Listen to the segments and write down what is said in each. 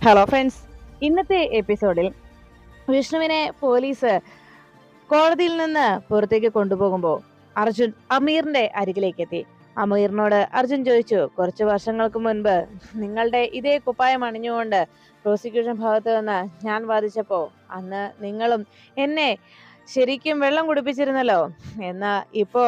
Hello friends ഇന്നത്തെ എപ്പിസോഡിൽ വിഷ്ണുവിനെ പോലീസ് കോടതിയിൽ നിന്ന് പുറത്തേക്ക് കൊണ്ടുപോകുമ്പോൾ അർജുൻ അമീറിന്റെ അരികിലേക്ക് എത്തി അമീറിനോട് അർജുൻ ചോദിച്ചു കുറച്ച് വർഷങ്ങൾക്ക് മുൻപ് നിങ്ങളുടെ ഇതേ കുപ്പായം അണിഞ്ഞുകൊണ്ട് പ്രോസിക്യൂഷൻ ഭാഗത്ത് നിന്ന് ഞാൻ വാദിച്ചപ്പോൾ അന്ന് നിങ്ങളും എന്നെ ശരിക്കും വെള്ളം കുടിപ്പിച്ചിരുന്നല്ലോ. എന്നാ ഇപ്പോ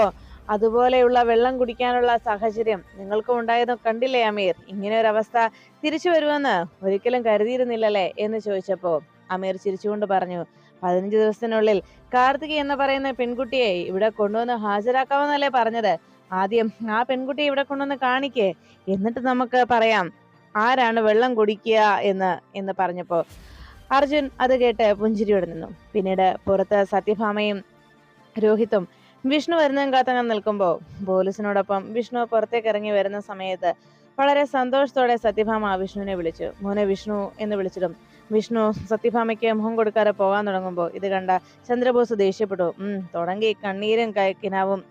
അതുപോലെയുള്ള വെള്ളം കുടിക്കാനുള്ള സാഹചര്യം നിങ്ങൾക്കും ഉണ്ടായത് കണ്ടില്ലേ അമീർ? ഇങ്ങനെ ഒരു അവസ്ഥ തിരിച്ചു വരുമെന്ന് ഒരിക്കലും കരുതിയിരുന്നില്ലല്ലേ എന്ന് ചോദിച്ചപ്പോ അമീർ ചിരിച്ചുകൊണ്ട് പറഞ്ഞു പതിനഞ്ച് ദിവസത്തിനുള്ളിൽ കാർത്തിക് എന്ന് പറയുന്ന പെൺകുട്ടിയെ ഇവിടെ കൊണ്ടുവന്ന് ഹാജരാക്കാമെന്നല്ലേ പറഞ്ഞത്? ആദ്യം ആ പെൺകുട്ടിയെ ഇവിടെ കൊണ്ടുവന്ന് കാണിക്കേ എന്നിട്ട് നമുക്ക് പറയാം ആരാണ് വെള്ളം കുടിക്കുക എന്ന് എന്ന് പറഞ്ഞപ്പോ അർജുൻ അത് കേട്ട് പുഞ്ചിരിയോടെ നിന്നു. പിന്നീട് പുറത്ത് സത്യഭാമയും രോഹിത്തും വിഷ്ണു വരുന്നതും കാത്തങ്ങനെ നിൽക്കുമ്പോൾ പോലീസിനോടൊപ്പം വിഷ്ണു പുറത്തേക്ക് ഇറങ്ങി വരുന്ന സമയത്ത് വളരെ സന്തോഷത്തോടെ സത്യഭാമ വിഷ്ണുവിനെ വിളിച്ചു. മോനെ വിഷ്ണു എന്ന് വിളിച്ചിടും. വിഷ്ണു സത്യഭാമയ്ക്ക് മുഖം കൊടുക്കാതെ പോകാൻ തുടങ്ങുമ്പോൾ ഇത് കണ്ട ചന്ദ്രബോസ് ദേഷ്യപ്പെട്ടു. ഉം തുടങ്ങി കണ്ണീരും കിനാവും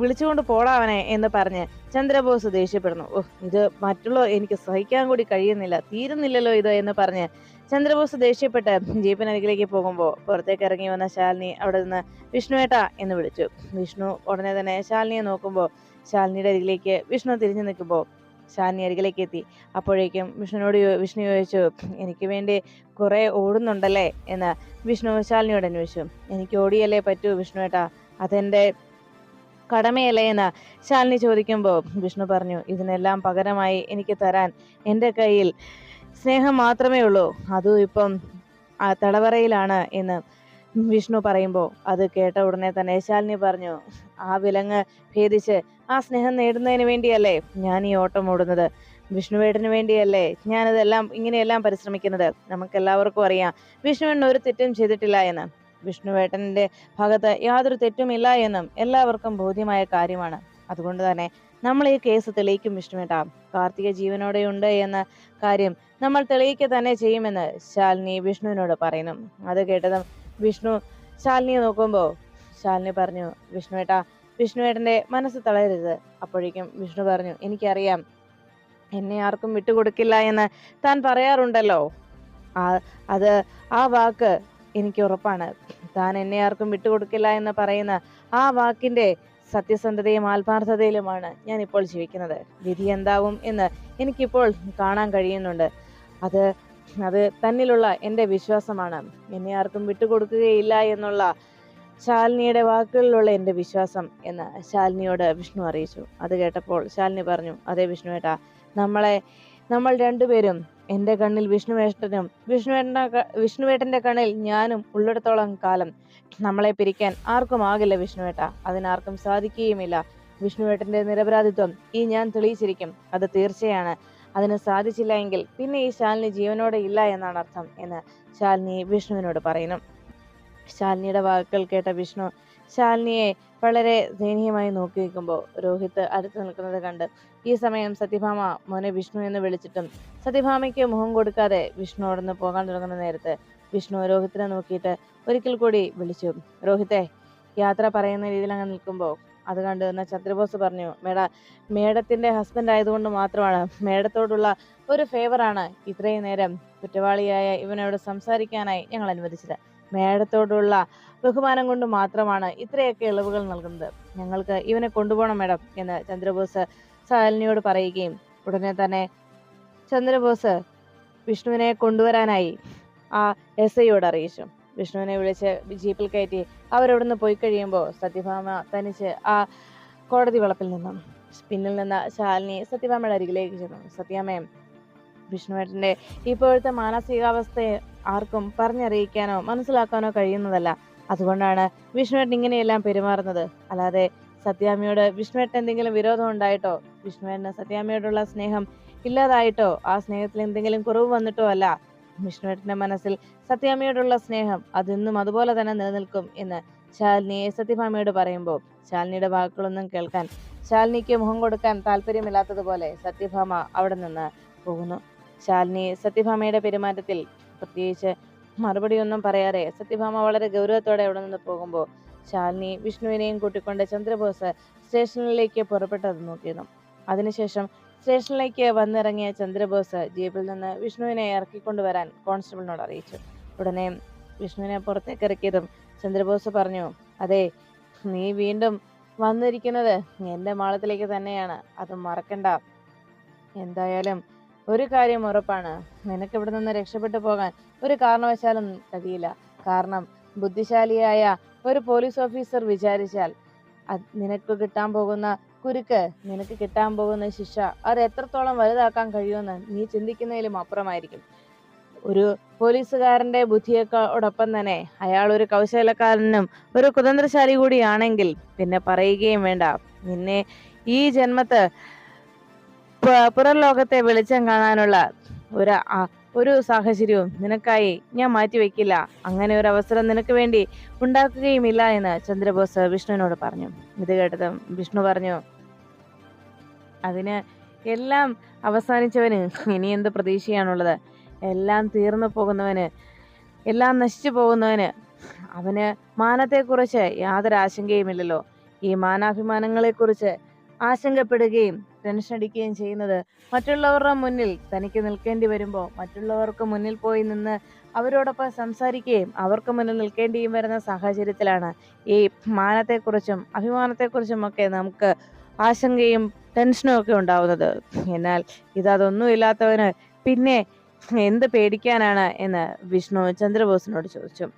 വിളിച്ചുകൊണ്ട് പോടാവനെ എന്ന് പറഞ്ഞ് ചന്ദ്രബോസ് ദേഷ്യപ്പെടുന്നു. ഓ ഇത് മറ്റുള്ള എനിക്ക് സഹിക്കാൻ കൂടി കഴിയുന്നില്ല തീരുന്നില്ലല്ലോ ഇത് എന്ന് പറഞ്ഞ് ചന്ദ്രബോസ് ദേഷ്യപ്പെട്ട് ജീപ്പിനരികിലേക്ക് പോകുമ്പോൾ പുറത്തേക്ക് ഇറങ്ങി വന്ന ശാലിനി അവിടെ നിന്ന് വിഷ്ണുവേട്ട എന്ന് വിളിച്ചു. വിഷ്ണു ഉടനെ തന്നെ ശാലിനിയെ നോക്കുമ്പോൾ ശാലിനിയുടെ അരികിലേക്ക് വിഷ്ണു തിരിഞ്ഞു നിൽക്കുമ്പോൾ ശാലിനി അരികിലേക്ക് എത്തി. അപ്പോഴേക്കും വിഷ്ണുവിനോട് വിഷ്ണു ചോദിച്ചു എനിക്ക് വേണ്ടി കുറേ ഓടുന്നുണ്ടല്ലേ? എന്ന് വിഷ്ണു ശാലിനിയോട് അന്വേഷിച്ചു. എനിക്ക് ഓടിയല്ലേ പറ്റൂ വിഷ്ണുവേട്ടാ? അതെന്റെ കടമയല്ലേ? എന്ന് ശാലിനി ചോദിക്കുമ്പോൾ വിഷ്ണു പറഞ്ഞു ഇതിനെല്ലാം പകരമായി എനിക്ക് തരാൻ എന്റെ കയ്യിൽ സ്നേഹം മാത്രമേ ഉള്ളൂ. അതും ഇപ്പം തടവറയിലാണ് എന്ന് വിഷ്ണു പറയുമ്പോൾ അത് കേട്ട ഉടനെ തന്നെ ശാലിനി പറഞ്ഞു ആ വിലങ്ങ് ഭേദിച്ച് ആ സ്നേഹം നേടുന്നതിന് വേണ്ടിയല്ലേ ഞാൻ ഈ ഓട്ടം ഓടുന്നത്? വിഷ്ണുവേട്ടന് വേണ്ടിയല്ലേ ഞാനിതെല്ലാം ഇങ്ങനെയെല്ലാം പരിശ്രമിക്കുന്നത്? നമുക്കെല്ലാവർക്കും അറിയാം വിഷ്ണുവേട്ടൻ ഒരു തെറ്റും ചെയ്തിട്ടില്ല എന്ന്. വിഷ്ണുവേട്ടന്റെ ഭാഗത്ത് യാതൊരു തെറ്റുമില്ല എന്നും എല്ലാവർക്കും ബോധ്യമായ കാര്യമാണ്. അതുകൊണ്ട് തന്നെ നമ്മൾ ഈ കേസ് തെളിയിക്കും വിഷ്ണുവേട്ട. കാർത്തിക ജീവനോടെ ഉണ്ട് എന്ന കാര്യം നമ്മൾ തെളിയിക്കുക തന്നെ ചെയ്യുമെന്ന് ശാലിനി വിഷ്ണുവിനോട് പറയുന്നു. അത് കേട്ടതും വിഷ്ണു ശാലിനിയെ നോക്കുമ്പോൾ ശാലിനി പറഞ്ഞു വിഷ്ണുവേട്ടാ വിഷ്ണുവേട്ടന്റെ മനസ്സ് തളരരുത്. അപ്പോഴേക്കും വിഷ്ണു പറഞ്ഞു എനിക്കറിയാം എന്നെ ആർക്കും വിട്ടുകൊടുക്കില്ല എന്ന് താൻ പറയാറുണ്ടല്ലോ. ആ അത് ആ വാക്ക് എനിക്ക് ഉറപ്പാണ്. താൻ എന്നെ ആർക്കും വിട്ടുകൊടുക്കില്ല എന്ന് പറയുന്ന ആ വാക്കിന്റെ സത്യസന്ധതയും ആത്മാർത്ഥതയിലുമാണ് ഞാൻ ഇപ്പോൾ ജീവിക്കുന്നത്. വിധി എന്താവും എന്ന് എനിക്കിപ്പോൾ കാണാൻ കഴിയുന്നുണ്ട്. അത് അത് തന്നിലുള്ള എന്റെ വിശ്വാസമാണ്. എന്നെ ആർക്കും വിട്ടുകൊടുക്കുകയില്ല എന്നുള്ള ശാലിനിയുടെ വാക്കുകളിലുള്ള എന്റെ വിശ്വാസം എന്ന് ശാലിനിയോട് വിഷ്ണു അറിയിച്ചു. അത് കേട്ടപ്പോൾ ശാലിനി പറഞ്ഞു അതെ വിഷ്ണുവേട്ടാ നമ്മളെ നമ്മൾ രണ്ടുപേരും എന്റെ കണ്ണിൽ വിഷ്ണുവേട്ടനും വിഷ്ണുവേട്ടന്റെ വിഷ്ണുവേട്ടന്റെ കണ്ണിൽ ഞാനും ഉള്ളിടത്തോളം കാലം നമ്മളെ പിരിക്കാൻ ആർക്കും ആകില്ല വിഷ്ണുവേട്ട. അതിനാർക്കും സാധിക്കുകയുമില്ല. വിഷ്ണുവേട്ടന്റെ നിരപരാധിത്വം ഈ ഞാൻ തെളിയിച്ചിരിക്കും. അത് തീർച്ചയാണ്. അതിന് സാധിച്ചില്ല എങ്കിൽ പിന്നെ ഈ ശാലിനി ജീവനോടെ ഇല്ല എന്നാണ് അർത്ഥം എന്ന് ശാലിനി വിഷ്ണുവിനോട് പറയുന്നു. ശാലിനിയുടെ വാക്കുകൾ കേട്ട വിഷ്ണു ശാലിനിയെ വളരെ ദയനീയമായി നോക്കി നിൽക്കുമ്പോൾ രോഹിത് അടുത്ത് നിൽക്കുന്നത് കണ്ട് ഈ സമയം സത്യഭാമ മോനെ വിഷ്ണു എന്ന് വിളിച്ചിട്ടും സത്യഭാമയ്ക്ക് മുഖം കൊടുക്കാതെ വിഷ്ണു അവിടുന്ന് പോകാൻ തുടങ്ങുന്ന നേരത്ത് വിഷ്ണു രോഹിത്തിനെ നോക്കിയിട്ട് ഒരിക്കൽ കൂടി വിളിച്ചു. രോഹിത്തെ യാത്ര പറയുന്ന രീതിയിൽ അങ്ങ് നിൽക്കുമ്പോൾ അത് കണ്ടു എന്ന ചന്ദ്രബോസ് പറഞ്ഞു മേഡ മേഡത്തിന്റെ ഹസ്ബൻഡ് ആയതുകൊണ്ട് മാത്രമാണ് മേഡത്തോടുള്ള ഒരു ഫേവറാണ് ഇത്രയും നേരം കുറ്റവാളിയായ ഇവനോട് സംസാരിക്കാനായി ഞങ്ങൾ അനുവദിച്ചത്. മേഡത്തോടുള്ള ബഹുമാനം കൊണ്ട് മാത്രമാണ് ഇത്രയൊക്കെ ഇളവുകൾ നൽകുന്നത്. ഞങ്ങൾക്ക് ഇവനെ കൊണ്ടുപോകണം മേഡം എന്ന് ചന്ദ്രബോസ് ശാലിനിയോട് പറയുകയും ഉടനെ തന്നെ ചന്ദ്രബോസ് വിഷ്ണുവിനെ കൊണ്ടുവരാനായി ആ എസ് ഐയോട് അറിയിച്ചു. വിഷ്ണുവിനെ വിളിച്ച് ജീപ്പിൽ കയറ്റി അവരവിടുന്ന് പോയി കഴിയുമ്പോൾ സത്യഭാമ തനിച്ച് ആ കോടതി വളപ്പിൽ നിന്നും പിന്നിൽ നിന്ന ശാലിനി സത്യഭാമയുടെ അരികിലേക്ക് ചെന്നു. സത്യാമ്മയും വിഷ്ണുവേട്ടന്റെ ഇപ്പോഴത്തെ മാനസികാവസ്ഥയെ ആർക്കും പറഞ്ഞറിയിക്കാനോ മനസ്സിലാക്കാനോ കഴിയുന്നതല്ല. അതുകൊണ്ടാണ് വിഷ്ണുവേട്ടൻ ഇങ്ങനെയെല്ലാം പെരുമാറുന്നത്. അല്ലാതെ സത്യാമ്മയോട് വിഷ്ണുവേട്ടൻ എന്തെങ്കിലും വിരോധം ഉണ്ടായിട്ടോ? വിഷ്ണുവേട്ടന് സത്യാമ്മയോടുള്ള സ്നേഹം ഇല്ലാതായിട്ടോ? ആ സ്നേഹത്തിൽ എന്തെങ്കിലും കുറവ് വന്നിട്ടോ അല്ല? വിഷ്ണുവേട്ടന്റെ മനസ്സിൽ സത്യാമ്മയോടുള്ള സ്നേഹം അതിന്നും അതുപോലെ തന്നെ നിലനിൽക്കും എന്ന് ശാലിനി സത്യഭാമയോട് പറയുമ്പോൾ ശാലിനിയുടെ വാക്കുകളൊന്നും കേൾക്കാൻ ശാലിനിക്ക് മുഖം കൊടുക്കാൻ താല്പര്യമില്ലാത്തതുപോലെ സത്യഭാമ അവിടെ നിന്ന് പോകുന്നു. ശാലിനി സത്യഭാമയുടെ പെരുമാറ്റത്തിൽ പ്രത്യേകിച്ച് മറുപടിയൊന്നും പറയാതെ സത്യഭാമ വളരെ ഗൗരവത്തോടെ അവിടെ നിന്ന് പോകുമ്പോൾ ശാലിനി വിഷ്ണുവിനെയും കൂട്ടിക്കൊണ്ട് ചന്ദ്രബോസ് സ്റ്റേഷനിലേക്ക് പുറപ്പെട്ടത് നോക്കിയിരുന്നു. അതിനുശേഷം സ്റ്റേഷനിലേക്ക് വന്നിറങ്ങിയ ചന്ദ്രബോസ് ജീപ്പിൽ നിന്ന് വിഷ്ണുവിനെ ഇറക്കിക്കൊണ്ടുവരാൻ കോൺസ്റ്റബിളിനോട് അറിയിച്ചു. ഉടനെ വിഷ്ണുവിനെ പുറത്തേക്ക് ഇറക്കിയതും ചന്ദ്രബോസ് പറഞ്ഞു അതെ നീ വീണ്ടും വന്നിരിക്കുന്നത് എന്റെ മാളത്തിലേക്ക് തന്നെയാണ്. അത് മറക്കണ്ട. എന്തായാലും ഒരു കാര്യം ഉറപ്പാണ്. നിനക്ക് ഇവിടെ നിന്ന് രക്ഷപ്പെട്ടു പോകാൻ ഒരു കാരണവശാലും കഴിയില്ല. കാരണം ബുദ്ധിശാലിയായ ഒരു പോലീസ് ഓഫീസർ വിചാരിച്ചാൽ നിനക്ക് കിട്ടാൻ പോകുന്ന കുരുക്ക് നിനക്ക് കിട്ടാൻ പോകുന്ന ശിക്ഷ അത് എത്രത്തോളം വലുതാക്കാൻ കഴിയുമെന്ന് നീ ചിന്തിക്കുന്നതിലും അപ്പുറമായിരിക്കും. ഒരു പോലീസുകാരന്റെ ബുദ്ധിയൊക്കോടൊപ്പം തന്നെ അയാൾ ഒരു കൗശലക്കാരനും ഒരു കുതന്ത്രശാലി കൂടിയാണെങ്കിൽ പിന്നെ പറയുകയും വേണ്ട. നിന്നെ ഈ ജന്മത്ത് പുറം ലോകത്തെ വെളിച്ചം കാണാനുള്ള ഒരു ഒരു സാഹചര്യവും നിനക്കായി ഞാൻ മാറ്റിവെക്കില്ല അങ്ങനെ ഒരു അവസരം നിനക്ക് വേണ്ടി ഉണ്ടാക്കുകയുമില്ല എന്ന് ചന്ദ്രബോസ് വിഷ്ണുവിനോട് പറഞ്ഞു. ഇത് കേട്ടതും വിഷ്ണു പറഞ്ഞു അതിന് എല്ലാം അവസാനിച്ചവന് ഇനി എന്ത് പ്രതീക്ഷയാണുള്ളത്? എല്ലാം തീർന്നു പോകുന്നവന് എല്ലാം നശിച്ചു പോകുന്നവന് അവന് മാനത്തെക്കുറിച്ച് യാതൊരു ആശങ്കയുമില്ലല്ലോ. ഈ മാനാഭിമാനങ്ങളെക്കുറിച്ച് ആശങ്കപ്പെടുകയും ടെൻഷൻ അടിക്കുകയും ചെയ്യുന്നത്. മറ്റുള്ളവരുടെ മുന്നിൽ തനിക്ക് നിൽക്കേണ്ടി വരുമ്പോൾ മറ്റുള്ളവർക്ക് മുന്നിൽ പോയി നിന്ന് അവരോടൊപ്പം സംസാരിക്കുകയും അവർക്ക് മുന്നിൽ നിൽക്കേണ്ടിയും വരുന്ന സാഹചര്യത്തിലാണ് ഈ മാനത്തെക്കുറിച്ചും അഭിമാനത്തെക്കുറിച്ചും ഒക്കെ നമുക്ക് ആശങ്കയും ടെൻഷനും ഒക്കെ ഉണ്ടാവുന്നത്. എന്നാൽ ഇതൊന്നും ഇല്ലാത്തവന് പിന്നെ എന്ത് പേടിക്കാനാണ് എന്ന് വിഷ്ണു ചന്ദ്രബോസിനോട് ചോദിച്ചു.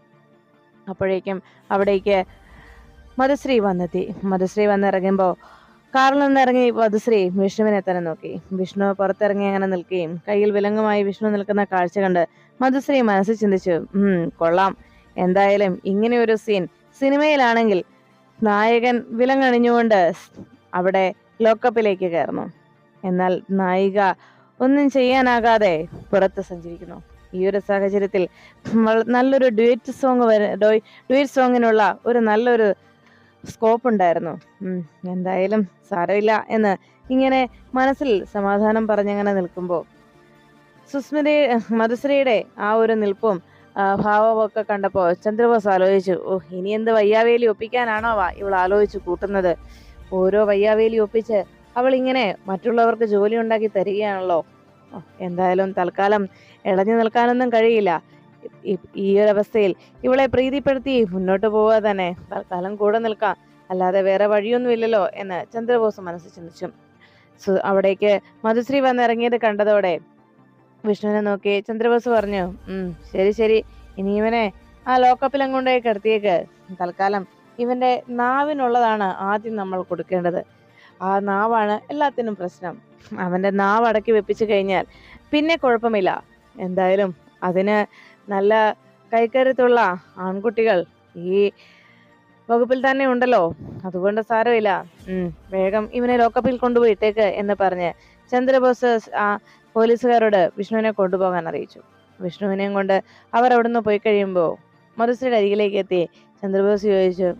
അപ്പോഴേക്കും അവിടേക്ക് മധുശ്രീ വന്നെത്തി. മധുശ്രീ വന്നിറങ്ങുമ്പോൾ കാറിൽ നിന്നിറങ്ങി മധുശ്രീ വിഷ്ണുവിനെ തന്നെ നോക്കി. വിഷ്ണു പുറത്തിറങ്ങി അങ്ങനെ നിൽക്കുകയും കയ്യിൽ വിലങ്ങുമായി വിഷ്ണു നിൽക്കുന്ന കാഴ്ച കണ്ട് മധുശ്രീ മനസ്സിൽ ചിന്തിച്ചു ഉം കൊള്ളാം. എന്തായാലും ഇങ്ങനെ ഒരു സീൻ സിനിമയിലാണെങ്കിൽ നായകൻ വിലങ്ങണിഞ്ഞുകൊണ്ട് അവിടെ ലോക്കപ്പിലേക്ക് കയറുന്നു. എന്നാൽ നായിക ഒന്നും ചെയ്യാനാകാതെ പുറത്ത് സഞ്ചരിക്കുന്നു. ഈ ഒരു സാഹചര്യത്തിൽ നല്ലൊരു ഡ്യുവറ്റ് സോങ് വരെ ഡ്യുവറ്റ് സോങ്ങിനുള്ള ഒരു നല്ലൊരു സ്കോപ്പ് ഉണ്ടായിരുന്നു എന്തായാലും സാരമില്ല എന്ന് ഇങ്ങനെ മനസ്സിൽ സമാധാനം പറഞ്ഞങ്ങനെ നിൽക്കുമ്പോൾ സുസ്മിത മധുശ്രീയുടെ ആ ഒരു നിൽപ്പും ഭാവമൊക്കെ കണ്ടപ്പോൾ ചന്ദ്രബോസ് ആലോചിച്ചു ഓ ഇനി എന്ത് വയ്യാവേലി ഒപ്പിക്കാനാണോ വാ ഇവൾ ആലോചിച്ച് കൂട്ടുന്നത്? ഓരോ വയ്യാവേലി ഒപ്പിച്ച് അവൾ ഇങ്ങനെ മറ്റുള്ളവർക്ക് ജോലി ഉണ്ടാക്കി തരികയാണല്ലോ. എന്തായാലും തൽക്കാലം ഇളഞ്ഞു നിൽക്കാനൊന്നും കഴിയില്ല. ഈ- ഈ ഒരു അവസ്ഥയിൽ ഇവളെ പ്രീതിപ്പെടുത്തി മുന്നോട്ട് പോവുക തന്നെ. തൽക്കാലം കൂടെ നിൽക്കാം. അല്ലാതെ വേറെ വഴിയൊന്നുമില്ലല്ലോ എന്ന് ചന്ദ്രബോസ് മനസ്സിൽ ചിന്തിച്ചു. അവിടേക്ക് മധുശ്രീ വന്നിറങ്ങിയത് കണ്ടതോടെ വിഷ്ണുവിനെ നോക്കി ചന്ദ്രബോസ് പറഞ്ഞു ശരി ശരി. ഇനി ഇവനെ ആ ലോക്കപ്പിൽ കൊണ്ടേ കിടത്തിയേക്ക്. തൽക്കാലം ഇവന്റെ നാവിനുള്ളതാണ് ആദ്യം നമ്മൾ കൊടുക്കേണ്ടത്. ആ നാവാണ് എല്ലാത്തിനും പ്രശ്നം. അവന്റെ നാവ് അടക്കി വെപ്പിച്ചു കഴിഞ്ഞാൽ പിന്നെ കുഴപ്പമില്ല. എന്തായാലും അതിന് നല്ല കൈക്കരുത്തുള്ള ആൺകുട്ടികൾ ഈ വകുപ്പിൽ തന്നെ ഉണ്ടല്ലോ. അതുകൊണ്ട് സാരമില്ല. വേഗം ഇവനെ ലോക്കപ്പിൽ കൊണ്ടുപോയി ഇട്ടേക്ക് എന്ന് പറഞ്ഞ് ചന്ദ്രബോസ് ആ പോലീസുകാരോട് വിഷ്ണുവിനെ കൊണ്ടുപോകാൻ അറിയിച്ചു. വിഷ്ണുവിനെയും കൊണ്ട് അവർ അവിടുന്ന് പോയി കഴിയുമ്പോൾ മധുശ്രീയുടെ അരികിലേക്ക് എത്തി ചന്ദ്രബോസ് ചോദിച്ചു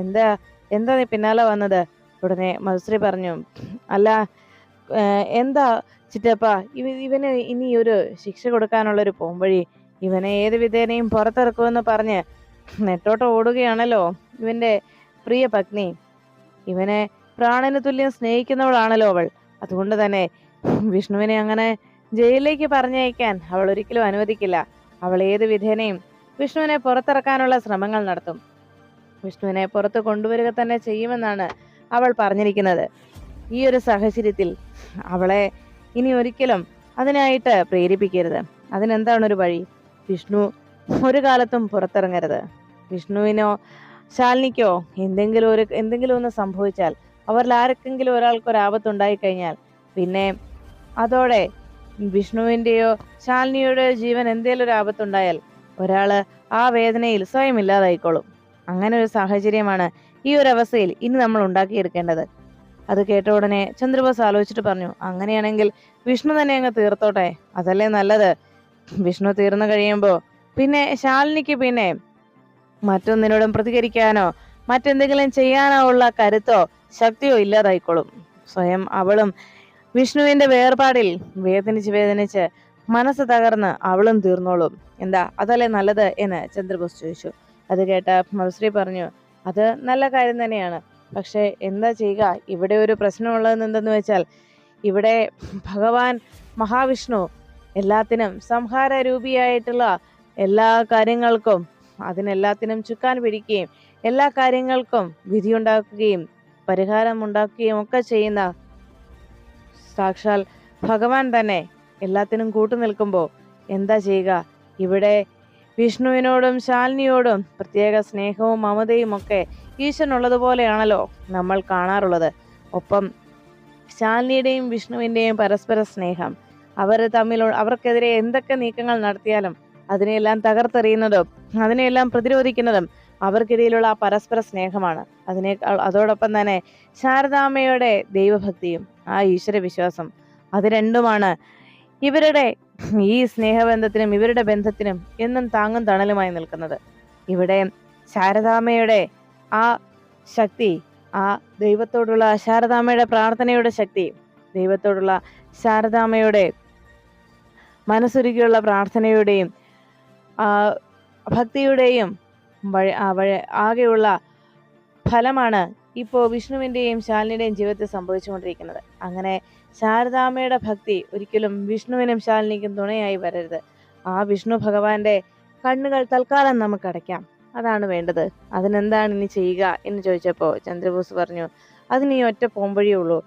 എന്താ എന്താ നീ പിന്നാലെ വന്നത്? ഉടനെ മധുശ്രീ പറഞ്ഞു അല്ല എന്താ ചിറ്റപ്പ ഇവ ഇവന് ഇനി ഒരു ശിക്ഷ കൊടുക്കാനുള്ള ഒരു പോംവഴി ഇവനെ ഏത് വിധേനയും പുറത്തിറക്കുമെന്ന് പറഞ്ഞ് നെട്ടോട്ട് ഓടുകയാണല്ലോ ഇവന്റെ പ്രിയ പത്നി. ഇവനെ പ്രാണന് തുല്യം സ്നേഹിക്കുന്നവളാണല്ലോ അവൾ. അതുകൊണ്ട് തന്നെ വിഷ്ണുവിനെ അങ്ങനെ ജയിലിലേക്ക് പറഞ്ഞയക്കാൻ അവൾ ഒരിക്കലും അനുവദിക്കില്ല. അവൾ ഏത് വിധേനയും വിഷ്ണുവിനെ പുറത്തിറക്കാനുള്ള ശ്രമങ്ങൾ നടത്തും. വിഷ്ണുവിനെ പുറത്ത് കൊണ്ടുവരിക തന്നെ ചെയ്യുമെന്നാണ് അവൾ പറഞ്ഞിരിക്കുന്നത്. ഈ ഒരു സാഹചര്യത്തിൽ അവളെ ഇനി ഒരിക്കലും അതിനായിട്ട് പ്രേരിപ്പിക്കരുത്. അതിനെന്താണ് ഒരു വഴി? വിഷ്ണു ഒരു കാലത്തും പുറത്തിറങ്ങരുത്. വിഷ്ണുവിനോ ശാലിനിക്കോ എന്തെങ്കിലും ഒരു എന്തെങ്കിലും ഒന്ന് സംഭവിച്ചാൽ അവരിൽ ആർക്കെങ്കിലും ഒരാൾക്ക് ഒരു ആപത്തുണ്ടായി കഴിഞ്ഞാൽ പിന്നെ അതോടെ വിഷ്ണുവിന്റെയോ ശാലിനിയുടെയോ ജീവൻ എന്തെങ്കിലും ഒരു ആപത്തുണ്ടായാൽ ഒരാൾ ആ വേദനയിൽ സ്വയം ഇല്ലാതായിക്കോളും അങ്ങനെ ഒരു സാഹചര്യമാണ് ഈ ഒരു അവസ്ഥയിൽ ഇനി നമ്മൾ ഉണ്ടാക്കിയെടുക്കേണ്ടത്. അത് കേട്ട ഉടനെ ചന്ദ്രബോസ് ആലോചിച്ചിട്ട് പറഞ്ഞു അങ്ങനെയാണെങ്കിൽ വിഷ്ണു തന്നെ അങ്ങ് തീർത്തോട്ടെ? അതല്ലേ നല്ലത്? വിഷ്ണു തീർന്നു കഴിയുമ്പോൾ പിന്നെ ശാലിനിക്ക് പിന്നെ മറ്റൊന്നിനോടും പ്രതികരിക്കാനോ മറ്റെന്തെങ്കിലും ചെയ്യാനോ ഉള്ള കരുത്തോ ശക്തിയോ ഇല്ലാതായിക്കോളും. സ്വയം അവളും വിഷ്ണുവിന്റെ വേർപാടിൽ വേദനിച്ച് വേദനിച്ച് മനസ്സ് തകർന്ന് അവളും തീർന്നോളും. എന്താ അതല്ലേ നല്ലത് എന്ന് ചന്ദ്രബോസ് ചോദിച്ചു. അത് കേട്ട മധുശ്രീ പറഞ്ഞു അത് നല്ല കാര്യം തന്നെയാണ്. പക്ഷേ എന്താ ചെയ്യുക? ഇവിടെ ഒരു പ്രശ്നമുള്ളത് എന്തെന്ന് വെച്ചാൽ ഇവിടെ ഭഗവാൻ മഹാവിഷ്ണു എല്ലാത്തിനും സംഹാര രൂപിയായിട്ടുള്ള എല്ലാ കാര്യങ്ങൾക്കും അതിനെല്ലാത്തിനും ചുക്കാൻ പിടിക്കുകയും എല്ലാ കാര്യങ്ങൾക്കും വിധിയുണ്ടാക്കുകയും പരിഹാരം ഉണ്ടാക്കുകയും ഒക്കെ ചെയ്യുന്ന സാക്ഷാൽ ഭഗവാൻ തന്നെ എല്ലാത്തിനും കൂട്ടു നിൽക്കുമ്പോൾ എന്താ ചെയ്യുക? ഇവിടെ വിഷ്ണുവിനോടും ശാലിനിയോടും പ്രത്യേക സ്നേഹവും മമതയും ഒക്കെ ഈശ്വരനുള്ളതുപോലെയാണല്ലോ നമ്മൾ കാണാറുള്ളത്. ഒപ്പം ശാലിനിയുടെയും വിഷ്ണുവിന്റെയും പരസ്പര സ്നേഹം അവർ തമ്മിൽ അവർക്കെതിരെ എന്തൊക്കെ നീക്കങ്ങൾ നടത്തിയാലും അതിനെയെല്ലാം തകർത്തെറിയുന്നതും അതിനെയെല്ലാം പ്രതിരോധിക്കുന്നതും അവർക്കിടയിലുള്ള ആ പരസ്പര സ്നേഹമാണ്. അതിനേക്കാൾ അതോടൊപ്പം തന്നെ ശാരദാമ്മയുടെ ദൈവഭക്തിയും ആ ഈശ്വര വിശ്വാസം അത് രണ്ടുമാണ്. ഇവരുടെ ഈ സ്നേഹബന്ധത്തിനും ഇവരുടെ ബന്ധത്തിനും എന്നും താങ്ങും തണലുമായി നിൽക്കുന്നത്. ഇവിടെ ശാരദാമ്മയുടെ ആ ശക്തി ആ ദൈവത്തോടുള്ള ശാരദാമ്മയുടെ പ്രാർത്ഥനയുടെ ശക്തി ദൈവത്തോടുള്ള ശാരദാമ്മയുടെ മനസ്സൊരുക്കിയുള്ള പ്രാർത്ഥനയുടെയും ഭക്തിയുടെയും വഴി വഴി ആകെയുള്ള ഫലമാണ് ഇപ്പോൾ വിഷ്ണുവിന്റെയും ശാലിനിയുടെയും ജീവിതത്തിൽ സംഭവിച്ചുകൊണ്ടിരിക്കുന്നത്. അങ്ങനെ ശാരദാമ്മയുടെ ഭക്തി ഒരിക്കലും വിഷ്ണുവിനും ശാലിനിക്കും തുണയായി വരരുത്. ആ വിഷ്ണു ഭഗവാന്റെ കണ്ണുകൾ തൽക്കാലം നമുക്ക് അടയ്ക്കാം. അതാണ് വേണ്ടത്. അതിനെന്താണ് ഇനി ചെയ്യുക എന്ന് ചോദിച്ചപ്പോൾ ചന്ദ്രബോസ് പറഞ്ഞു അതിന് ഈ ഒറ്റ പോംവഴിയേ ഉള്ളൂ.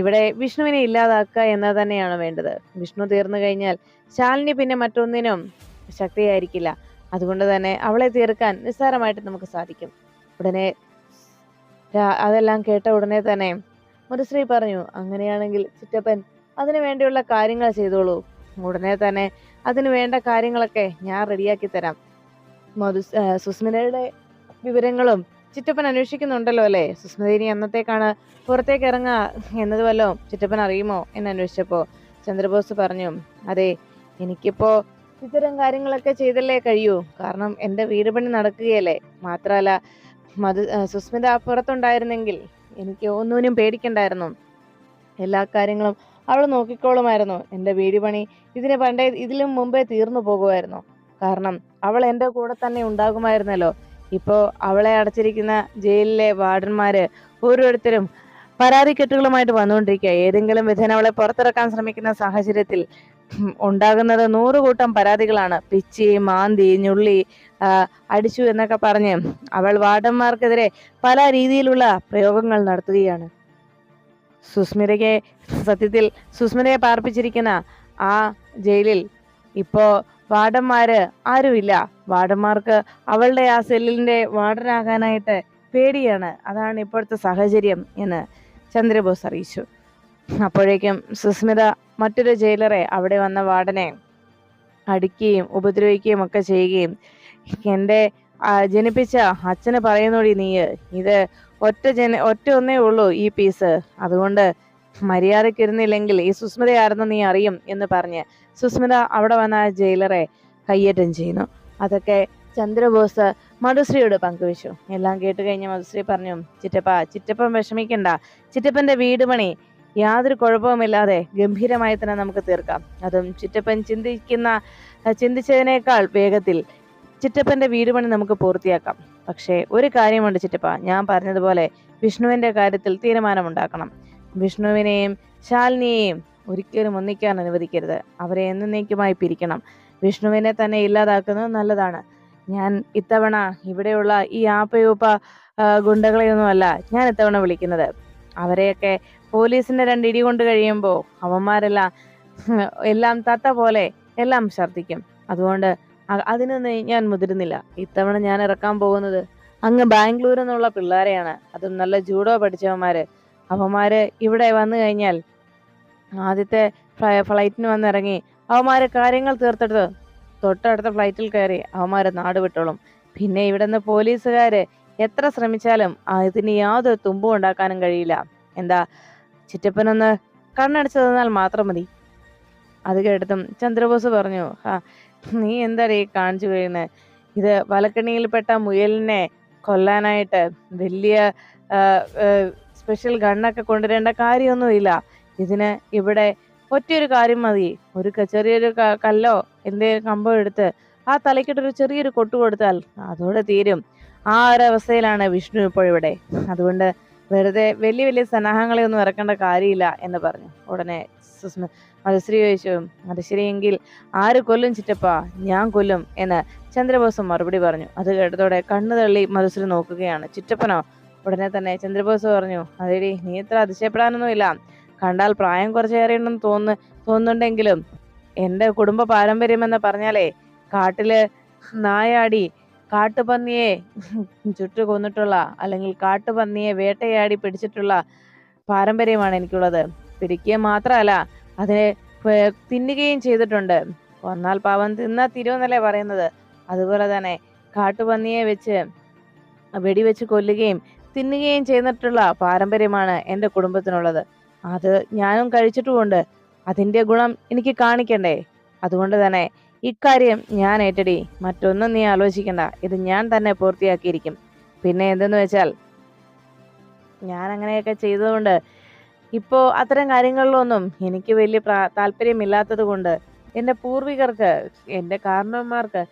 ഇവിടെ വിഷ്ണുവിനെ ഇല്ലാതാക്കുക എന്നത് തന്നെയാണ് വേണ്ടത്. വിഷ്ണു തീർന്നു കഴിഞ്ഞാൽ ശാലിനി പിന്നെ മറ്റൊന്നിനും ശക്തിയായിരിക്കില്ല. അതുകൊണ്ട് തന്നെ അവളെ തീർക്കാൻ നിസ്സാരമായിട്ട് നമുക്ക് സാധിക്കും. ഉടനെ അതെല്ലാം കേട്ട ഉടനെ തന്നെ മുരശ്രീ പറഞ്ഞു അങ്ങനെയാണെങ്കിൽ ചിറ്റപ്പൻ അതിനു വേണ്ടിയുള്ള കാര്യങ്ങൾ ചെയ്തോളൂ. ഉടനെ തന്നെ അതിന് വേണ്ട കാര്യങ്ങളൊക്കെ ഞാൻ റെഡിയാക്കി തരാം. മധു സുസ്മിനയുടെ വിവരങ്ങളും ചിറ്റപ്പൻ അന്വേഷിക്കുന്നുണ്ടല്ലോ അല്ലേ? സുസ്മിത അന്നത്തേക്കാണ് പുറത്തേക്ക് ഇറങ്ങുക എന്നത് വല്ലോ ചിറ്റപ്പൻ അറിയുമോ എന്ന് അന്വേഷിച്ചപ്പോൾ ചന്ദ്രബോസ് പറഞ്ഞു അതെ എനിക്കിപ്പോൾ ഇത്തരം കാര്യങ്ങളൊക്കെ ചെയ്തല്ലേ കഴിയൂ. കാരണം എന്റെ വീട് പണി നടക്കുകയല്ലേ. മാത്രമല്ല മധു സുസ്മിത പുറത്തുണ്ടായിരുന്നെങ്കിൽ എനിക്ക് ഒന്നിനും പേടിക്കണ്ടായിരുന്നു. എല്ലാ കാര്യങ്ങളും അവൾ നോക്കിക്കോളുമായിരുന്നു. എന്റെ വീട് പണി ഇതിന് പണ്ടേ ഇതിലും മുമ്പേ തീർന്നു പോകുമായിരുന്നു. കാരണം അവൾ എന്റെ കൂടെ തന്നെ ഉണ്ടാകുമായിരുന്നല്ലോ. ഇപ്പോൾ അവളെ അടച്ചിരിക്കുന്ന ജയിലിലെ വാർഡന്മാര് ഓരോരുത്തരും പരാതിക്കെട്ടുകളുമായിട്ട് വന്നുകൊണ്ടിരിക്കുക. ഏതെങ്കിലും വിധേന അവളെ പുറത്തിറക്കാൻ ശ്രമിക്കുന്ന സാഹചര്യത്തിൽ ഉണ്ടാകുന്നത് നൂറുകൂട്ടം പരാതികളാണ്. പിച്ചി മാന്തി ഞുള്ളി അടിച്ചു എന്നൊക്കെ പറഞ്ഞ് അവൾ വാർഡന്മാർക്കെതിരെ പല രീതിയിലുള്ള പ്രയോഗങ്ങൾ നടത്തുകയാണ്. സുസ്മിതയ്ക്ക് സത്യത്തിൽ സുസ്മിതയെ പാർപ്പിച്ചിരിക്കുന്ന ആ ജയിലിൽ ഇപ്പോ വാർഡന്മാര് ആരുമില്ല. വാർഡന്മാർക്ക് അവളുടെ ആ സെല്ലിന്റെ വാർഡനാകാനായിട്ട് പേടിയാണ്. അതാണ് ഇപ്പോഴത്തെ സാഹചര്യം എന്ന് ചന്ദ്രബോസ് അറിയിച്ചു. അപ്പോഴേക്കും സുസ്മിത മറ്റൊരു ജയിലറെ അവിടെ വന്ന വാർഡനെ അടിക്കുകയും ഉപദ്രവിക്കുകയും ഒക്കെ ചെയ്യുകയും എന്റെ ജനിപ്പിച്ച അച്ഛന് പറയുന്നോടി നീ ഇത് ഒറ്റ ജന ഒറ്റ ഒന്നേ ഉള്ളൂ ഈ പീസ് അതുകൊണ്ട് മര്യാദക്കിരുന്നില്ലെങ്കിൽ ഈ സുസ്മിതയായിരുന്നു നീ അറിയും എന്ന് പറഞ്ഞ് സുസ്മിത അവിടെ വന്ന ആ ജയിലറെ കയ്യേറ്റം ചെയ്യുന്നു. അതൊക്കെ ചന്ദ്രബോസ് മധുശ്രീയോട് പങ്കുവച്ചു. എല്ലാം കേട്ട് കഴിഞ്ഞ മധുശ്രീ പറഞ്ഞു ചിറ്റപ്പ ചിറ്റപ്പൻ വിഷമിക്കണ്ട. ചിറ്റപ്പന്റെ വീട് പണി യാതൊരു കുഴപ്പവുമില്ലാതെ ഗംഭീരമായി തന്നെ നമുക്ക് തീർക്കാം. അതും ചിറ്റപ്പൻ ചിന്തിക്കുന്ന ചിന്തിച്ചതിനേക്കാൾ വേഗത്തിൽ ചിറ്റപ്പന്റെ വീട് പണി നമുക്ക് പൂർത്തിയാക്കാം. പക്ഷേ ഒരു കാര്യമുണ്ട് ചിറ്റപ്പ. ഞാൻ പറഞ്ഞതുപോലെ വിഷ്ണുവിന്റെ കാര്യത്തിൽ തീരുമാനമുണ്ടാക്കണം. വിഷ്ണുവിനെയും ശാലിനിയെയും ഒരിക്കലും ഒന്നിക്കാൻ അനുവദിക്കരുത്. അവരെ എന്നേക്കുമായി പിരിക്കണം. വിഷ്ണുവിനെ തന്നെ ഇല്ലാതാക്കുന്നത് നല്ലതാണ്. ഞാൻ ഇത്തവണ ഇവിടെയുള്ള ഈ ആപ്പയൂപ്പ ഗുണ്ടകളെയൊന്നുമല്ല ഞാൻ ഇത്തവണ വിളിക്കുന്നത്. അവരെയൊക്കെ പോലീസിന്റെ രണ്ട് ഇടി കൊണ്ട് കഴിയുമ്പോൾ അവന്മാരെല്ലാം എല്ലാം തത്ത പോലെ എല്ലാം ഛർദ്ദിക്കും. അതുകൊണ്ട് അതിനൊന്നും ഞാൻ മുതിരുന്നില്ല. ഇത്തവണ ഞാൻ ഇറക്കാൻ പോകുന്നത് അങ്ങ് ബാംഗ്ലൂരിൽ നിന്നുള്ള പിള്ളേരെയാണ്. അതും നല്ല ജൂഡോ പഠിച്ചവന്മാര്. അവന്മാര് ഇവിടെ വന്നു കഴിഞ്ഞാൽ ആദ്യത്തെ ഫ്ലൈ- ഫ്ലൈറ്റിന് വന്നിറങ്ങി. അവന്മാര് കാര്യങ്ങൾ തീർത്തെടുത്ത്. തൊട്ടടുത്ത ഫ്ലൈറ്റിൽ കയറി അവന്മാര് നാട് വിട്ടോളും. പിന്നെ ഇവിടുന്ന് പോലീസുകാര് എത്ര ശ്രമിച്ചാലും അതിന് യാതൊരു തുമ്പും ഉണ്ടാക്കാനും കഴിയില്ല. എന്താ ചിറ്റപ്പനൊന്ന് കണ്ണടച്ചു തന്നാൽ മാത്രം മതി. അത് കേട്ടതും ചന്ദ്രബോസ് പറഞ്ഞു ആ നീ എന്താ ഈ കാണിച്ചു കഴിയുന്നത് ഇത് വലക്കണിയിൽപ്പെട്ട മുയലിനെ കൊല്ലാനായിട്ട് വലിയ സ്പെഷ്യൽ ഗണ്ണൊക്കെ കൊണ്ടുവരേണ്ട കാര്യമൊന്നുമില്ല. ഇതിന് ഇവിടെ ഒറ്റയൊരു കാര്യം മതി. ഒരു ചെറിയൊരു കല്ലോ എന്തെങ്കിലും കമ്പോ എടുത്ത് ആ തലയ്ക്കിട്ടൊരു ചെറിയൊരു കൊട്ടു കൊടുത്താൽ അതോടെ തീരും. ആ ഒരവസ്ഥയിലാണ് വിഷ്ണു ഇപ്പോൾ ഇവിടെ. അതുകൊണ്ട് വെറുതെ വലിയ വലിയ സന്നാഹങ്ങളെ ഒന്നും ഇറക്കേണ്ട കാര്യമില്ല എന്ന് പറഞ്ഞു. ഉടനെ മധുശ്രീ ചോദിച്ചു അത് ശരിയെങ്കിൽ ആര് കൊല്ലും ചിറ്റപ്പ? ഞാൻ കൊല്ലും എന്ന് ചന്ദ്രബോസ് മറുപടി പറഞ്ഞു. അത് കേട്ടതോടെ കണ്ണു തള്ളി മധുശ്രീ നോക്കുകയാണ്. ചിറ്റപ്പനോ? ഉടനെ തന്നെ ചന്ദ്രബോസ് പറഞ്ഞു അതേടി നീ ഇത്ര അതിശയപ്പെടാനൊന്നുമില്ല. കണ്ടാൽ പ്രായം കുറച്ചേറെയുണ്ടെന്ന് തോന്നു തോന്നുന്നുണ്ടെങ്കിലും എന്റെ കുടുംബ പാരമ്പര്യം എന്ന് പറഞ്ഞാലേ കാട്ടിൽ നായാടി കാട്ടുപന്നിയെ ചുട്ടു കൊന്നിട്ടുള്ള അല്ലെങ്കിൽ കാട്ടുപന്നിയെ വേട്ടയാടി പിടിച്ചിട്ടുള്ള പാരമ്പര്യമാണ് എനിക്കുള്ളത്. പിടിക്കുക മാത്രമല്ല അതിനെ തിന്നുകയും ചെയ്തിട്ടുണ്ട്. കൊന്നാൽ പാവം തിന്ന തിരുവെന്നല്ലേ പറയുന്നത്. അതുപോലെ തന്നെ കാട്ടുപന്നിയെ വെച്ച് വെടിവെച്ച് കൊല്ലുകയും തിന്നുകയും ചെയ്തിട്ടുള്ള പാരമ്പര്യമാണ് എന്റെ കുടുംബത്തിനുള്ളത്. അത് ഞാനും കഴിച്ചിട്ടുമുണ്ട്. അതിന്റെ ഗുണം എനിക്ക് കാണിക്കണ്ടേ? അതുകൊണ്ട് തന്നെ ഇക്കാര്യം ഞാൻ ഏറ്റടി. മറ്റൊന്നും നീ ആലോചിക്കണ്ട. ഇത് ഞാൻ തന്നെ പൂർത്തിയാക്കിയിരിക്കും. പിന്നെ എന്തെന്ന് വെച്ചാൽ ഞാൻ അങ്ങനെയൊക്കെ ചെയ്തതുകൊണ്ട് ഇപ്പോൾ അത്തരം കാര്യങ്ങളിലൊന്നും എനിക്ക് വലിയ പ്രാ താല്പര്യമില്ലാത്തത് കൊണ്ട് എന്റെ പൂർവികർക്ക് എന്റെ കാരണവന്മാർക്ക്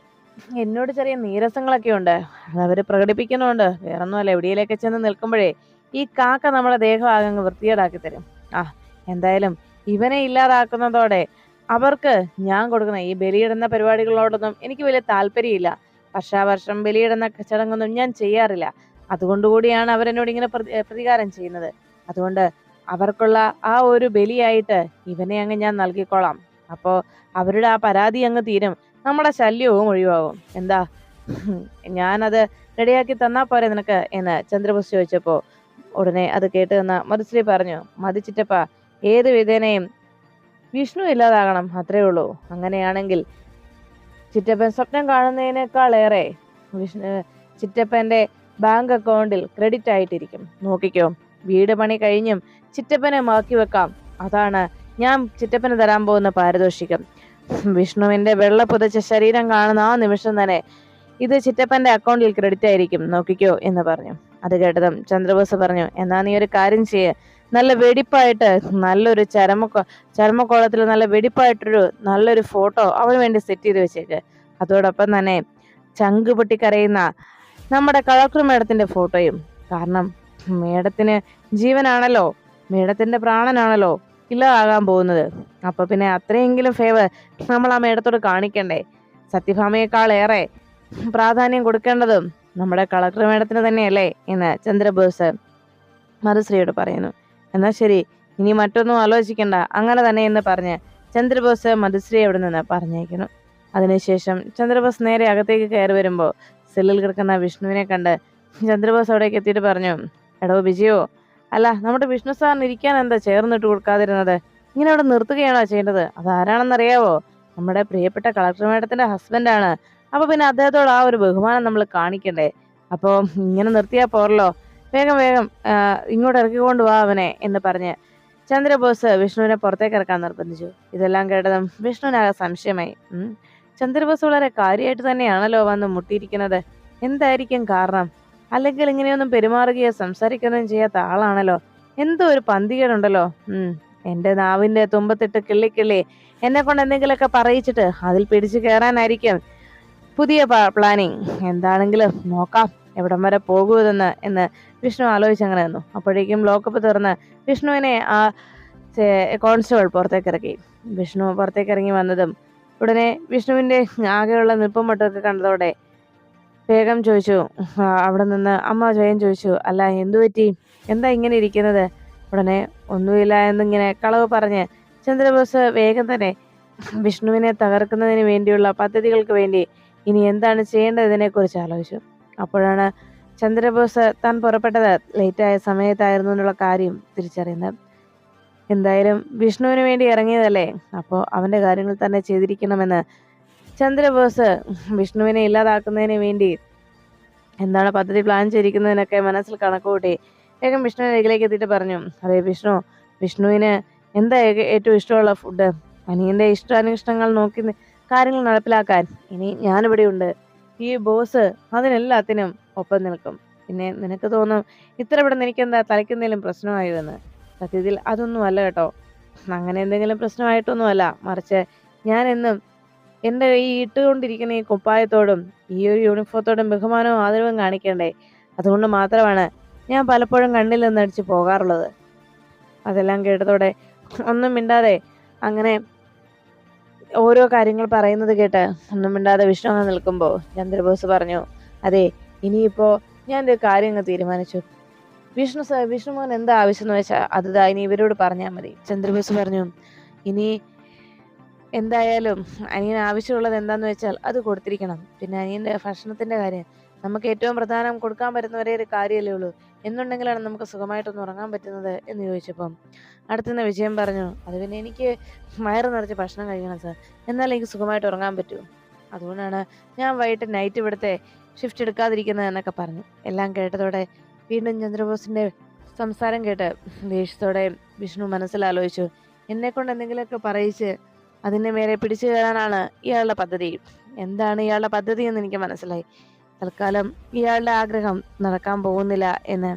എന്നോട് ചെറിയ നീരസങ്ങളൊക്കെ ഉണ്ട് അതവർ പ്രകടിപ്പിക്കുന്നുണ്ട്. വേറൊന്നുമല്ല എവിടെയിലൊക്കെ ചെന്ന് നിൽക്കുമ്പോഴേ ഈ കാക്ക നമ്മളെ ദേഹം ആകെ അങ്ങ് വൃത്തികേടാക്കി തരും ആ എന്തായാലും ഇവനെ ഇല്ലാതാക്കുന്നതോടെ അവർക്ക് ഞാൻ കൊടുക്കുന്ന ഈ ബലിയിടുന്ന പരിപാടികളോടൊന്നും എനിക്ക് വലിയ താല്പര്യമില്ല. വർഷാവർഷം ബലിയിടുന്ന ചടങ്ങൊന്നും ഞാൻ ചെയ്യാറില്ല. അതുകൊണ്ടുകൂടിയാണ് അവരെന്നോട് ഇങ്ങനെ പ്രതികാരം ചെയ്യുന്നത്. അതുകൊണ്ട് അവർക്കുള്ള ആ ഒരു ബലിയായിട്ട് ഇവനെ അങ്ങ് ഞാൻ നൽകിക്കോളാം. അപ്പോൾ അവരുടെ ആ പരാതി അങ്ങ് തീരും. നമ്മുടെ ശല്യവും ഒഴിവാകും. എന്താ? ഞാനത് റെഡിയാക്കി തന്നാൽ പോരെ നിനക്ക് എന്ന് ചന്ദ്രബോസ് ചോദിച്ചപ്പോൾ ഉടനെ അത് കേട്ട് നിന്ന മധുശ്രീ പറഞ്ഞു മതിച്ചിട്ടപ്പ ഏത് വിധേനയും വിഷ്ണു ഇല്ലാതാകണം അത്രേ ഉള്ളൂ. അങ്ങനെയാണെങ്കിൽ ചിറ്റപ്പൻ സ്വപ്നം കാണുന്നതിനേക്കാൾ ഏറെ വിഷ്ണു ചിറ്റപ്പന്റെ ബാങ്ക് അക്കൗണ്ടിൽ ക്രെഡിറ്റ് ആയിട്ടിരിക്കും. നോക്കിക്കോ വീട് പണി കഴിഞ്ഞും ചിറ്റപ്പനെ മാക്കി വെക്കാം. അതാണ് ഞാൻ ചിറ്റപ്പന് തരാൻ പോകുന്ന പാരിതോഷികം. വിഷ്ണുവിന്റെ വെള്ള പുതച്ച ശരീരം കാണുന്ന ആ നിമിഷം തന്നെ ഇത് ചിറ്റപ്പന്റെ അക്കൗണ്ടിൽ ക്രെഡിറ്റ് ആയിരിക്കും നോക്കിക്കോ എന്ന് പറഞ്ഞു. അത് കേട്ടതും ചന്ദ്രബോസ് പറഞ്ഞു എന്നാ നീ ഒരു കാര്യം ചെയ്യ്. നല്ല വെടിപ്പായിട്ട് നല്ലൊരു ചരമ ചരമക്കോളത്തിൽ നല്ല വെടിപ്പായിട്ടൊരു നല്ലൊരു ഫോട്ടോ അവന് വേണ്ടി സെറ്റ് ചെയ്ത് വെച്ചേക്ക്. അതോടൊപ്പം തന്നെ ചങ്ക് പൊട്ടി നമ്മുടെ കളക്ടർ മേഡത്തിന്റെ ഫോട്ടോയും. കാരണം മേഡത്തിന് ജീവനാണല്ലോ മേഡത്തിന്റെ പ്രാണനാണല്ലോ ഇല്ലാതാകാൻ പോകുന്നത്. അപ്പൊ പിന്നെ അത്രയെങ്കിലും ഫേവർ നമ്മൾ ആ മേഡത്തോട് കാണിക്കണ്ടേ? സത്യഭാമയെക്കാളേറെ പ്രാധാന്യം കൊടുക്കേണ്ടതും നമ്മുടെ കളക്ടർ മേഡത്തിന് തന്നെയല്ലേ? എന്ന് ചന്ദ്രബോസ് മധുശ്രീയോട് പറയുന്നു. എന്നാ ശരി ഇനി മറ്റൊന്നും ആലോചിക്കണ്ട. അങ്ങനെ തന്നെ എന്ന് പറഞ്ഞ് ചന്ദ്രബോസ് മധുശ്രീ അവിടെ നിന്ന് പറഞ്ഞേക്കുന്നു അതിനുശേഷം ചന്ദ്രബോസ് നേരെ അകത്തേക്ക് കയറി വരുമ്പോൾ സെല്ലിൽ കിടക്കുന്ന വിഷ്ണുവിനെ കണ്ട് ചന്ദ്രബോസ് അവിടേക്ക് എത്തിയിട്ട് പറഞ്ഞു എടോ വിജയോ അല്ല നമ്മുടെ വിഷ്ണു സാറിന് ഇരിക്കാൻ എന്താ ചേർന്നിട്ട് കൊടുക്കാതിരുന്നത്? ഇങ്ങനെ അവിടെ നിർത്തുകയാണോ ചെയ്യേണ്ടത്? അതാരാണെന്നറിയാവോ? നമ്മുടെ പ്രിയപ്പെട്ട കളക്ടർ മേഡത്തിന്റെ ഹസ്ബൻഡാണ് അപ്പൊ പിന്നെ അദ്ദേഹത്തോട് ആ ഒരു ബഹുമാനം നമ്മൾ കാണിക്കണ്ടേ? അപ്പോൾ ഇങ്ങനെ നിർത്തിയാ പോരല്ലോ. വേഗം വേഗം ഇങ്ങോട്ട് ഇറക്കിക്കൊണ്ട് വാ അവനെ എന്ന് പറഞ്ഞ് ചന്ദ്രബോസ് വിഷ്ണുവിനെ പുറത്തേക്ക് ഇറക്കാൻ നിർബന്ധിച്ചു. ഇതെല്ലാം കേട്ടതും വിഷ്ണുവിനാകെ സംശയമായി. ചന്ദ്രബോസ് വളരെ കാര്യമായിട്ട് തന്നെയാണല്ലോ വന്ന് മുട്ടിയിരിക്കുന്നത്. എന്തായിരിക്കും കാരണം? അല്ലെങ്കിൽ ഇങ്ങനെയൊന്നും പെരുമാറുകയോ സംസാരിക്കുകയൊന്നും ചെയ്യാത്ത ആളാണല്ലോ? എന്തോ ഒരു പന്തികേടുണ്ടല്ലോ? ഉം എന്റെ നാവിന്റെ തുമ്പത്തിട്ട് കിള്ളിക്കിള്ളി കിള്ളി എന്നെ കൊണ്ട് എന്തെങ്കിലുമൊക്കെ പറയിച്ചിട്ട് അതിൽ പിടിച്ചു കയറാനായിരിക്കും പുതിയ പ്ലാനിങ് എന്താണെങ്കിലും നോക്കാം. എവിടം വരെ പോകുമെന്ന് എന്ന് വിഷ്ണു ആലോചിച്ചങ്ങനെ നിന്നു. അപ്പോഴേക്കും ലോക്കപ്പ് തുറന്ന് വിഷ്ണുവിനെ ആ കോൺസ്റ്റബിൾ പുറത്തേക്ക് ഇറക്കി. വിഷ്ണു പുറത്തേക്ക് ഇറങ്ങി വന്നതും ഉടനെ വിഷ്ണുവിന്റെ ആകെയുള്ള നിൽപ്പും മട്ടൊക്കെ കണ്ടതോടെ വേഗം ചോദിച്ചു അവിടെ നിന്ന് അമ്മ ജയം ചോദിച്ചു അല്ല എന്തു പറ്റി? എന്താ ഇങ്ങനെ ഇരിക്കുന്നത്? ഉടനെ ഒന്നുമില്ല എന്നിങ്ങനെ കളവ് പറഞ്ഞ് ചന്ദ്രബോസ് വേഗം തന്നെ വിഷ്ണുവിനെ തകർക്കുന്നതിന് വേണ്ടിയുള്ള പദ്ധതികൾക്ക് വേണ്ടി ഇനി എന്താണ് ചെയ്യേണ്ടതിനെ കുറിച്ച് ആലോചിച്ചു. അപ്പോഴാണ് ചന്ദ്രബോസ് താൻ പുറപ്പെട്ടത്. ലേറ്റായ സമയത്തായിരുന്നു എന്നുള്ള കാര്യം തിരിച്ചറിയുന്നത്. എന്തായാലും വിഷ്ണുവിന് വേണ്ടി ഇറങ്ങിയതല്ലേ? അപ്പോൾ അവന്റെ കാര്യങ്ങൾ തന്നെ ചെയ്തിരിക്കണമെന്ന് ചന്ദ്രബോസ് വിഷ്ണുവിനെ ഇല്ലാതാക്കുന്നതിന് വേണ്ടി എന്താണ് പദ്ധതി പ്ലാൻ ചെയ്തിരിക്കുന്നതിനൊക്കെ മനസ്സിൽ കണക്കുകൂട്ടി വേഗം വിഷ്ണുവിനെ അരികിലേക്ക് എത്തിയിട്ട് പറഞ്ഞു. അതെ വിഷ്ണു വിഷ്ണുവിന് എന്താ ഏറ്റവും ഇഷ്ടമുള്ള ഫുഡ് അനിയന്റെ ഇഷ്ടാനിഷ്ടങ്ങൾ നോക്കി കാര്യങ്ങൾ നടപ്പിലാക്കാൻ ഇനി ഞാനിവിടെ ഉണ്ട് ഈ ബോസ് അതിനെല്ലാത്തിനും ഒപ്പം നിൽക്കും. പിന്നെ നിനക്ക് തോന്നും ഇത്ര ഇവിടെ നിനക്കെന്താ തലയ്ക്കെന്തെങ്കിലും പ്രശ്നമായോ എന്ന് സത്യത്തിൽ അതൊന്നും അല്ല കേട്ടോ. അങ്ങനെ എന്തെങ്കിലും പ്രശ്നമായിട്ടൊന്നുമല്ല. മറിച്ച് ഞാൻ എന്നും എന്റെ ഈ ഇട്ടുകൊണ്ടിരിക്കുന്ന ഈ കുപ്പായത്തോടും ഈ ഒരു യൂണിഫോമത്തോടും ബഹുമാനവും ആദരവും കാണിക്കണ്ടേ? അതുകൊണ്ട് മാത്രമാണ് ഞാൻ പലപ്പോഴും കണ്ണിൽ നിന്നടിച്ച് പോകാറുള്ളത്. അതെല്ലാം കേട്ടതോടെ ഒന്നും മിണ്ടാതെ അങ്ങനെ ഓരോ കാര്യങ്ങൾ പറയുന്നത് കേട്ട് ഒന്നും മിണ്ടാതെ വിഷ്ണു നിൽക്കുമ്പോൾ ചന്ദ്രബോസ് പറഞ്ഞു അതെ ഇനിയിപ്പോൾ ഞാൻ ഒരു കാര്യം തീരുമാനിച്ചു. വിഷ്ണു വിഷ്ണു മോൻ എന്താ ആവശ്യം എന്ന് വെച്ചാൽ അത് ഇനി ഇവരോട് പറഞ്ഞാൽ മതി. ചന്ദ്രബോസ് പറഞ്ഞു ഇനി എന്തായാലും അനിയൻ ആവശ്യമുള്ളത് എന്താന്ന് വെച്ചാൽ അത് കൊടുത്തിരിക്കണം. പിന്നെ അനിയന്റെ ഭക്ഷണത്തിന്റെ കാര്യം. നമുക്ക് ഏറ്റവും പ്രധാനം കൊടുക്കാൻ പറ്റുന്ന ഒരേ ഒരു കാര്യമല്ലേ ഉള്ളൂ. എന്നുണ്ടെങ്കിലാണ് നമുക്ക് സുഖമായിട്ടൊന്ന് ഉറങ്ങാൻ പറ്റുന്നത് എന്ന് ചോദിച്ചപ്പം അടുത്തുനിന്ന് വിജയം പറഞ്ഞു അത് പിന്നെ എനിക്ക് വയറ് നിറച്ച് ഭക്ഷണം കഴിക്കണം സാർ എന്നാലേ എനിക്ക് സുഖമായിട്ട് ഉറങ്ങാൻ പറ്റൂ. അതുകൊണ്ടാണ് ഞാൻ വൈകിട്ട് നൈറ്റ് ഇവിടുത്തെ ഷിഫ്റ്റ് എടുക്കാതിരിക്കുന്നത് എന്നൊക്കെ പറഞ്ഞു. എല്ലാം കേട്ടതോടെ വീണ്ടും ചന്ദ്രബോസിന്റെ സംസാരം കേട്ട് ദേഷ്യത്തോടെ വിഷ്ണു മനസ്സിലാലോചിച്ചു. എന്നെ കൊണ്ട് എന്തെങ്കിലുമൊക്കെ പറയിച്ച് അതിന്റെ മേലെ പിടിച്ചു കയറാനാണ് ഇയാളുടെ പദ്ധതി. എന്താണ് ഇയാളുടെ പദ്ധതി എന്ന് എനിക്ക് മനസ്സിലായി. തൽക്കാലം ഇയാളുടെ ആഗ്രഹം നടക്കാൻ പോകുന്നില്ല എന്ന്